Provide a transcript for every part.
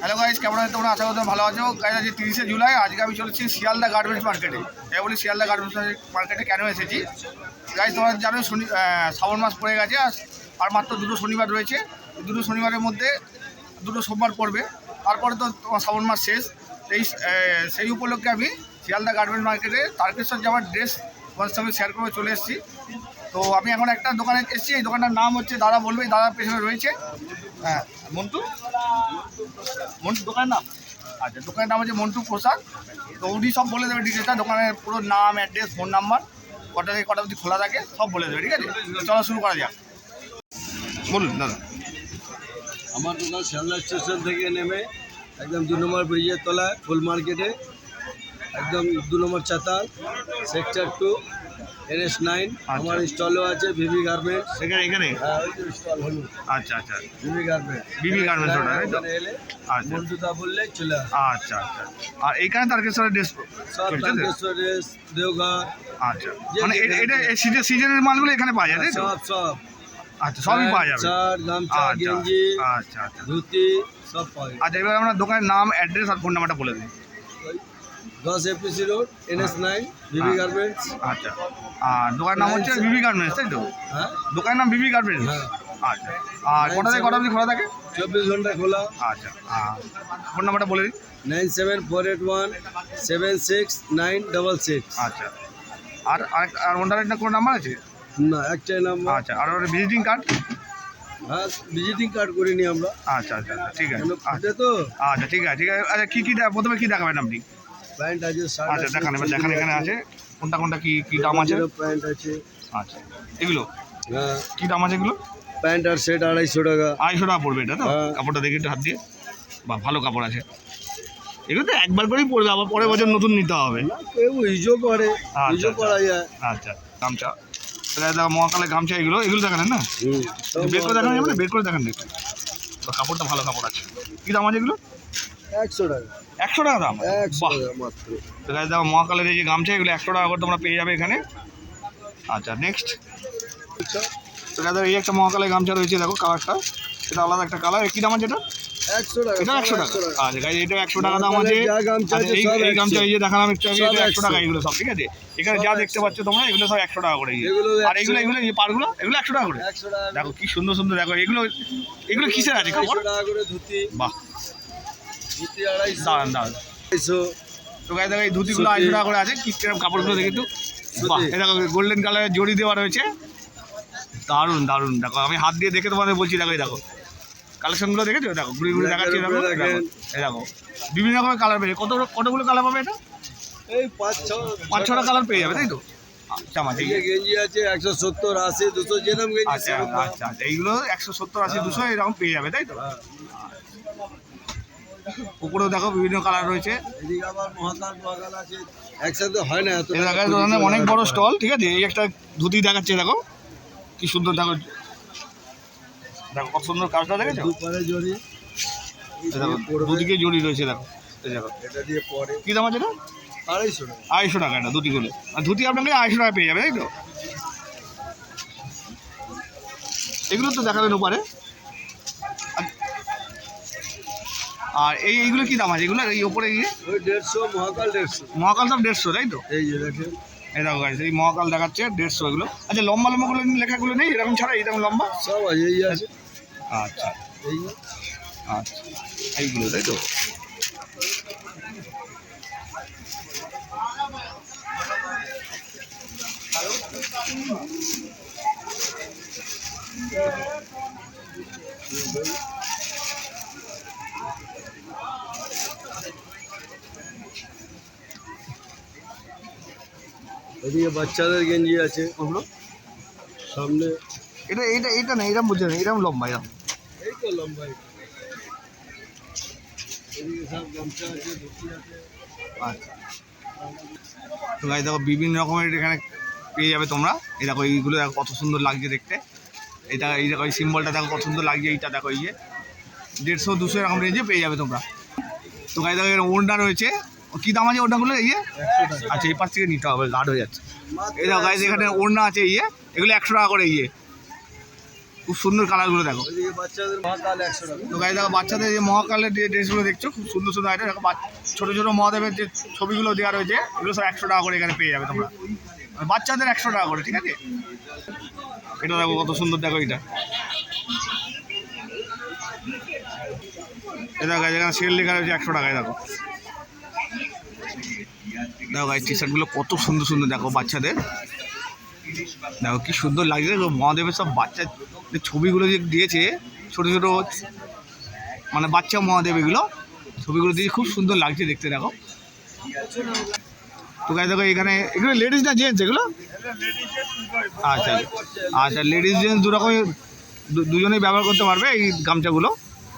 Hello guys কেমন আছে তোমরা? আশা করতে ভালো আছো। গাইজ আজকে তিরিশে জুলাই। আজকে আমি চলেছি শিয়ালদা গার্মেন্টস মার্কেটে তাই বলি, শিয়ালদা গার্মেন্টস মার্কেটে কেন এসেছি? গাইজ তোমরা জানো, শনি শ্রাবণ মাস পড়ে গেছে, আর মাত্র দুটো শনিবার রয়েছে। দুটো শনিবারের মধ্যে দুটো সোমবার পড়বে। তারপরে তো তোমার শ্রাবণ মাস শেষ। এই সেই উপলক্ষে আমি শিয়ালদা গার্মেন্টস মার্কেটে তারকেশ্বর যাওয়ার ড্রেস তোমাদের সঙ্গে শেয়ার করে চলে এসেছি। তো আমি এখন একটা দোকানে এসেছি, এই দোকানটার নাম হচ্ছে দাদা বলবে দাদার পেছনে রয়েছে। হ্যাঁ মন্টু? মন্টু, দোকানের নাম? আচ্ছা দোকানের নাম হচ্ছে মন্টু প্রসাদ। তো উনি সব বলে দেবে ডিটেলসটা দোকানের পুরো নাম অ্যাড্রেস ফোন নাম্বার কটা থেকে কটা অবধি খোলা থাকে, সব বলে দেবে, ঠিক আছে? চলো শুরু করা যাক। বলুন, দাদা। আমার দোকান শিয়ালদা স্টেশন থেকে নেমে একদম দু নম্বর ব্রিজের তলায়, ফুল মার্কেটে, একদম দু নম্বর চাতাল সেক্টর টু এনএস নাইন আমার স্টলও আছে ভিভি গার্মেন্টস এখানে এখানে? হ্যাঁ আচ্ছা আচ্ছা। ভিভি গার্মেন্টস বিবি গার্মেন্টস ওটা তাই তো? আচ্ছা মন্টুদা বললে চলে আচ্ছা আচ্ছা। আর এইখানে তারকেশ্বরের ড্রেস সব চলছে তো? তারকেশ্বরের দেওঘর। আচ্ছা। মানে এটা সিজন সিজনের মালগুলো এখানে পাওয়া যায় সব সব। আচ্ছা সবই পাওয়া যাবে। শার্ট গামছা আচ্ছা গেঞ্জি আচ্ছা আচ্ছা। ধুতি সব পাওয়া যায় আচ্ছা এবার আমরা দোকানের নাম অ্যাড্রেস আর ফোন নাম্বারটা বলে দিই। ওই দশ এপিসি রোড এনএস নাইন হ্যাঁ। গার্মেন্টস আচ্ছা। আর নাম হচ্ছে বিবি গার্মেন্টস তাই তো? হ্যাঁ। দোকানের নাম বিবি গার্মেন্টস হ্যাঁ। আচ্ছা। আর কটা থেকে কটা অবধি খোলা থাকে? চব্বিশ ঘণ্টা খোলা। আচ্ছা। ফোন নাম্বারটা বলে দিই nine seven four eight one seven six nine double six আচ্ছা। আর আর কোনো নাম্বার আছে? না একটাই নাম্বার। আচ্ছা। আর ভিজিটিং কার্ড হ্যাঁ ভিজিটিং কার্ড করিনি আমরা। আচ্ছা আচ্ছা আচ্ছা। ঠিক আছে। আচ্ছা তো। আচ্ছা ঠিক আছে। ঠিক আছে। আচ্ছা কী কী প্রথমে কী দেখাবেন আপনি? প্যান্ট আছে শার্ট আচ্ছা দেখান এবার দেখান এখানে আছে। কোনটা কোনটা কী কী দাম আছে? প্যান্ট আছে। আচ্ছা এগুলো? হ্যাঁ। কী দাম আছে এগুলো? প্যান্ট আর সেট আড়াইশো টাকা। আড়াইশো টাকা পড়বে এটা তো? হ্যাঁ। কাপড়টা দেখে একটু হাত দিয়ে। বা ভালো কাপড় আছে। এগুলো তো একবার করেই পড়বে আবার পরের বছর নতুন নিতে হবে। কেউ ইজো করে আচ্ছা, ইজো আচ্ছা। করা যায়। আচ্ছা গামছা। এটা দেখো মহাকালের গামছা এগুলো এগুলো দেখালেন না? বের করে দেখানো যাবে না বের করে দেখান দেখুন তো কাপড়টা ভালো কাপড় আছে। কী দাম আছে এগুলো? একশো টাকা। একশো টাকা দাম? একশো বাহ। টাকা মাত্র। তো গাছ দেখো মহাকালের এই যে গামছা এগুলো একশো টাকা করে তোমরা পেয়ে যাবে এখানে। আচ্ছা নেক্সট আচ্ছা। তো গাছ এই একটা মহাকালের গামছা রয়েছে দেখো কালারটা। এটা আলাদা একটা কালার। কী দাম আছে এটা? একশো টাকা। এটা একশো টাকা। আচ্ছা গাছ এটা একশো টাকা দাম আছে। যা আচ্ছা, এই গামছা 100 এই যে দেখালাম একটু আগে এটা একশো টাকা এগুলো সব ঠিক আছে? এখানে যা দেখতে পাচ্ছ তোমরা এগুলো সব একশো টাকা করে আর এগুলো এগুলো পারগুলো এগুলো একশো টাকা করে। দেখো কি সুন্দর সুন্দর দেখো এগুলো এগুলো কিসের আছে কাপড় বাহ। দাঁড়ান দাঁড়ান। তো গায়ে দেখো এই ধুতিগুলো আড়াইশো টাকা করে আছে কি কীরকম কাপড়গুলো দেখি গোল্ডেন কালারের জড়ি দেওয়া রয়েছে। দারুণ দারুণ। দেখো আমি হাত দিয়ে দেখে তোমাদের বলছি দেখো দেখো। কালেকশনগুলো দেখেছ? দেখো ঘুরে ঘুরে দেখাচ্ছি দেখো দেখো বিভিন্ন রকমের কালার পেয়ে কত কতগুলো কালার পাবে এটা? এই পাঁচ ছ পাঁচ ছটা কালার পেয়ে যাবে তাই তো? আচ্ছা গেঞ্জি আছে একশো সত্তর আশি দুশো যেরকম গেঞ্জি আচ্ছা আচ্ছা আচ্ছা। এইগুলো একশো সত্তর আশি দুশো এরকম পেয়ে যাবে তাই তো? হ্যাঁ। উপরেও দেখো বিভিন্ন কালার রয়েছে। একসাথে হয় না অনেক বড় স্টল ঠিক আছে? এই একটা ধুতি দেখাচ্ছে দেখো। কি সুন্দর দেখো। দেখো কত সুন্দর কাজটা দেখেছ? দুদিকে জড়ি রয়েছে দেখো। কী দাম আছে এটা? আড়াইশো টাকা। আড়াইশো টাকা এটা ধুতিগুলো আর ধুতি আপনাকে আড়াইশো টাকা পেয়ে যাবে তাই তো? এগুলো তো দেখালেন ওপারে। আর এই এইগুলো কি দাম আছে? এগুলো এই ওপরে গিয়ে? ওই দেড়শো মহাকাল দেড়শো। মহাকাল সব দেড়শো তাই তো? এই যে দেখেন। এই দেখো গাছ এই মহাকাল দেখাচ্ছে দেড়শো এগুলো। আচ্ছা লম্বা লম্বাগুলো লেখাগুলো নেই? এরকম ছাড়া এইরকম লম্বা? সব আছে এই আছে। আচ্ছা। এই আচ্ছা। এইগুলো তাই তো? এদিকে বাচ্চাদের গেঞ্জি আছে। ওগুলো সামনে। এটা এটা এটা না এরকম বুঝছে না এরকম লম্বা এরকম এই তো লম্বা এদিকে সব গামছা আছে ধুতি আছে। আচ্ছা। তো গাছ দেখো বিভিন্ন রকমের এখানে পেয়ে যাবে তোমরা। এই দেখো এইগুলো দেখো কত সুন্দর লাগছে দেখতে। এটা এই দেখো এই সিম্বলটা দেখো কত সুন্দর লাগছে এইটা দেখো এই যে। দেড়শো দুশো এরকম রেঞ্জে পেয়ে যাবে তোমরা। তো গাই দেখো এর ওড়না রয়েছে। কী দাম আছে ওড়নাগুলো ইয়ে? আচ্ছা এই পাশ থেকে নিতে হবে, গাঢ় হয়ে যাচ্ছে। এই দেখো গাছ এখানে ওড়না আছে ইয়ে। এগুলো একশো টাকা করে ইয়ে। খুব সুন্দর কালারগুলো, দেখো। তো গাই দেখো, বাচ্চাদের যে মহাকালের যে ড্রেসগুলো দেখছ, খুব সুন্দর সুন্দর আইটেম দেখো ছোটো ছোটো মহাদেবের যে ছবিগুলো দেওয়া রয়েছে, এগুলো সব একশো টাকা করে এখানে পেয়ে যাবে তোমরা। বাচ্চাদের একশো টাকা করে, ঠিক আছে? এটা দেখো, কত সুন্দর দেখো এটা। এ দেখো এখানে সেল লেখা রয়েছে একশো টাকায়, দেখো। দেখো গাই টি শার্টগুলো কত সুন্দর সুন্দর দেখো বাচ্চাদের। দেখো কি সুন্দর লাগছে মহাদেবের সব বাচ্চা যে ছবিগুলো যে দিয়েছে, ছোটো ছোটো মানে বাচ্চা মহাদেব এগুলো, ছবিগুলো দিয়ে খুব সুন্দর লাগছে দেখতে, দেখো। তো গাই দেখো এখানে এগুলো লেডিস না জেন্টস এগুলো? আচ্ছা আচ্ছা লেডিস জেন্টস দু রকমই দু- দুজনেই ব্যবহার করতে পারবে এই গামছাগুলো।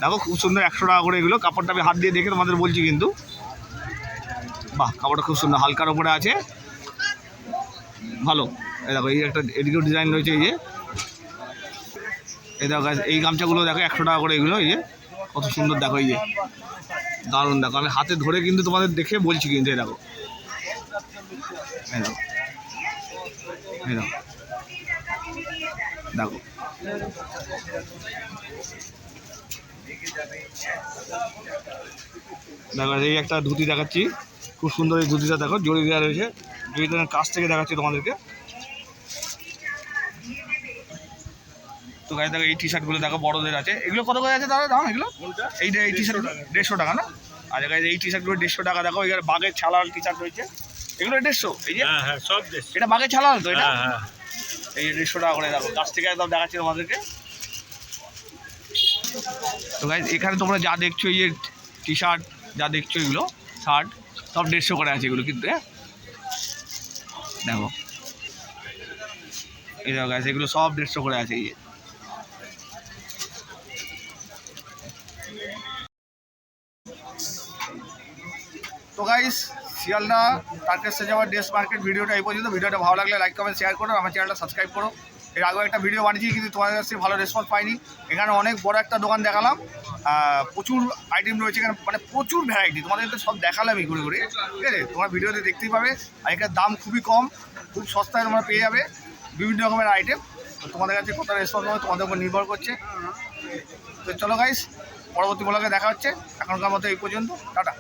দেখো খুব সুন্দর একশো টাকা করে এগুলো, কাপড়টা আমি হাত দিয়ে দেখে তোমাদের বলছি কিন্তু। বাহ কাপড়টা খুব সুন্দর, হালকার ওপরে আছে। ভালো। এই দেখো, এই একটা এদিকেও ডিজাইন রয়েছে, এই যে। এই দেখো এই গামছাগুলো দেখো, একশো টাকা করে এগুলো, এই যে। কত সুন্দর, দেখো, এই যে। দারুণ, দেখো। আমি হাতে ধরে কিন্তু তোমাদের দেখে বলছি কিন্তু এই দেখো। এই দেখো। এই দেখো। দেখো। দেখো এই একটা ধুতি দেখাচ্ছি। খুব সুন্দর এই ধুতিটা দেখো জড়ি দেওয়া রয়েছে। জড়িটার কাছ থেকে দেখাচ্ছি তোমাদেরকে। তো গাড়ি দেখো এই টি শার্টগুলো দেখো বড়দের আছে। এগুলো কত করে আছে দাদা? দাম এগুলো। এই এই টি শার্ট দেড়শো টাকা না? আচ্ছা গাড়ি এই টি শার্টগুলো দেড়শো টাকা। দেখো এখানে বাঘের ছালাল টি শার্ট রয়েছে। এগুলো দেড়শো এই যে? হ্যাঁ হ্যাঁ সব এটা বাঘের ছালাল তো এটা? হ্যাঁ। এই দেড়শো টাকা করে দেখো কাছ থেকে একদম দেখাচ্ছি তোমাদেরকে। তো গাইজ এখানে তোমরা যা দেখছ, এই যে টি শার্ট যা দেখছ এগুলো শার্ট সব দেড়শো করে আছে এগুলো কিন্তু হ্যাঁ? দেখো। এই দেখো গাইজ এগুলো সব দেড়শো করে আছে, এই যে। তো গাইস শিয়ালদা, তারকেশ্বর যাওয়ার ড্রেস মার্কেট ভিডিওটা এই পর্যন্ত। ভিডিওটা ভালো লাগলে লাইক কমেন্ট শেয়ার করো। আমার চ্যানেলটা সাবস্ক্রাইব করো। এর আগেও একটা ভিডিও বানিয়েছি, কিন্তু তোমাদের কাছে ভালো রেসপন্স পাইনি। এখানে অনেক বড় একটা দোকান দেখালাম। প্রচুর আইটেম রয়েছে এখানে মানে প্রচুর ভ্যারাইটি তোমাদের সব দেখালামই ঘুরে ঘুরে। ঠিক আছে? তোমার ভিডিওতে দেখতেই পাবে। আর এখানে দাম খুবই কম, খুব সস্তায় তোমরা পেয়ে যাবে বিভিন্ন রকমের আইটেম তোমাদের কাছে কত রেসপন্স হবে তোমাদের উপর নির্ভর করছে। তো চলো গাইস পরবর্তী ব্লগে দেখা হচ্ছে। এখনকার মতো এই পর্যন্ত। টাটা।